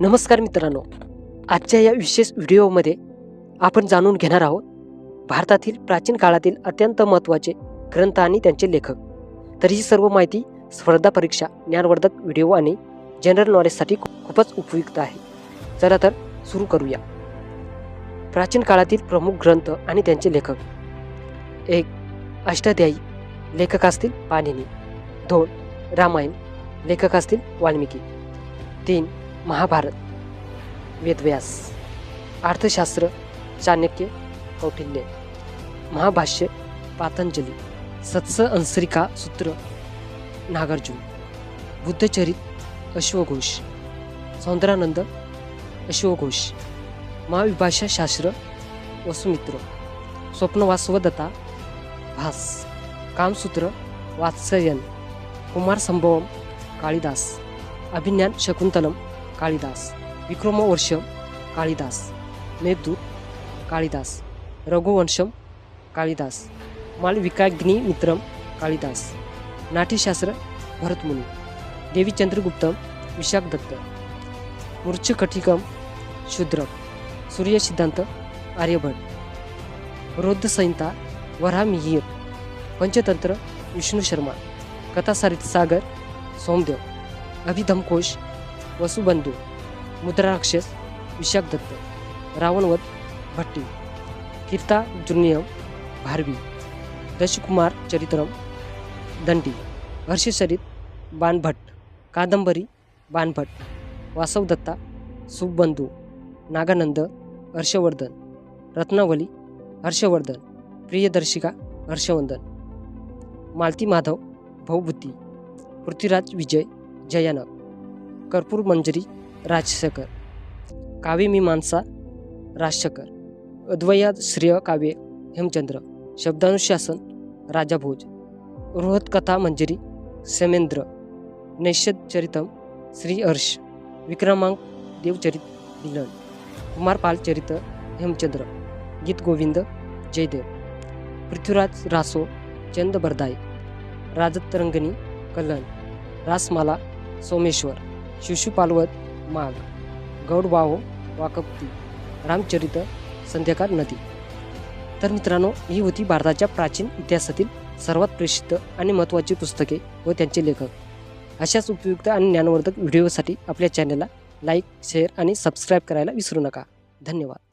नमस्कार मित्रांनो. आजच्या या विशेष व्हिडिओमध्ये आपण जाणून घेणार आहोत भारतातील प्राचीन काळातील अत्यंत महत्त्वाचे ग्रंथ आणि त्यांचे लेखक. तर ही सर्व माहिती स्पर्धा परीक्षा ज्ञानवर्धक व्हिडिओ आणि जनरल नॉलेजसाठी खूपच उपयुक्त आहे. चला तर सुरू करूया. प्राचीन काळातील प्रमुख ग्रंथ आणि त्यांचे लेखक. एक अष्टाध्यायी लेखक असतील पाणिनी. दोन रामायण लेखक असतील वाल्मिकी. तीन महाभारत वेदव्यास अर्थशास्त्र चाणक्य कौटिल्य महाभाष्य पातंजली सत्स अंसरिका सूत्र नागार्जुन बुद्धचरित अश्वघोष सौंदरानंद अश्वघोष महाविभाषा शास्त्र वसुमित्र स्वप्नवासवदत्ता भास कामसूत्र वात्सयन कुमार संभवम काळिदास अभिज्ञान शकुंतलम काळिदास विक्रमवर्षम काळीदास मेघदूत काळीदास रघुवंशम काळीदास मालविकाग्नी मित्रम काळिदास नाट्यशास्त्र भरतमुनी देवीचंद्रगुप्तम विशाखदत्त विशाख दत्त मूर्छकटिकम शूद्रक सूर्यसिद्धांत आर्यभट रोद्धसंहिता वरामिहीर पंचतंत्र विष्णू शर्मा कथासारित सागर सोमदेव अभिधमकोश वसुबंधू मुद्राराक्षस विशाख दत्त रावणवध भट्टी कीर्ता जुनियम भारवी दशकुमार चरित्रम दंडी हर्षचरित बाणभट कादंबरी बाणभट वासवदत्ता सुबंधू नागानंद हर्षवर्धन रत्नावली हर्षवर्धन प्रियदर्शिका हर्षवंदन मालती माधव भाऊबुद्धी पृथ्वीराज विजय जयानक कर्पूर मंजरी राजशेखर. काव्यमीमांसा राजशेखर. अद्वयाद श्रेय काव्य हेमचंद्र. शब्दानुशासन राजाभोज. बृहत्कथा मंजरी समेंद्र. नैषद चरितम श्री हर्ष. विक्रमांक देवचरित दिलन कुमारपाल चरित हेमचंद्र. गीत गोविंद जयदेव. पृथ्वीराज रासो चंद बरदाई. राजतरंगणी कलन रासमाला सोमेश्वर. शिशुपालवत माघ गौडबाहो वाकप्ती रामचरित संध्याकाळ नदी. तर मित्रांनो ही होती भारताच्या प्राचीन इतिहासातील सर्वात प्रसिद्ध आणि महत्त्वाची पुस्तके व त्यांचे लेखक. अशाच उपयुक्त आणि ज्ञानवर्धक व्हिडिओसाठी आपल्या चॅनलला लाईक शेअर आणि सबस्क्राईब करायला विसरू नका. धन्यवाद.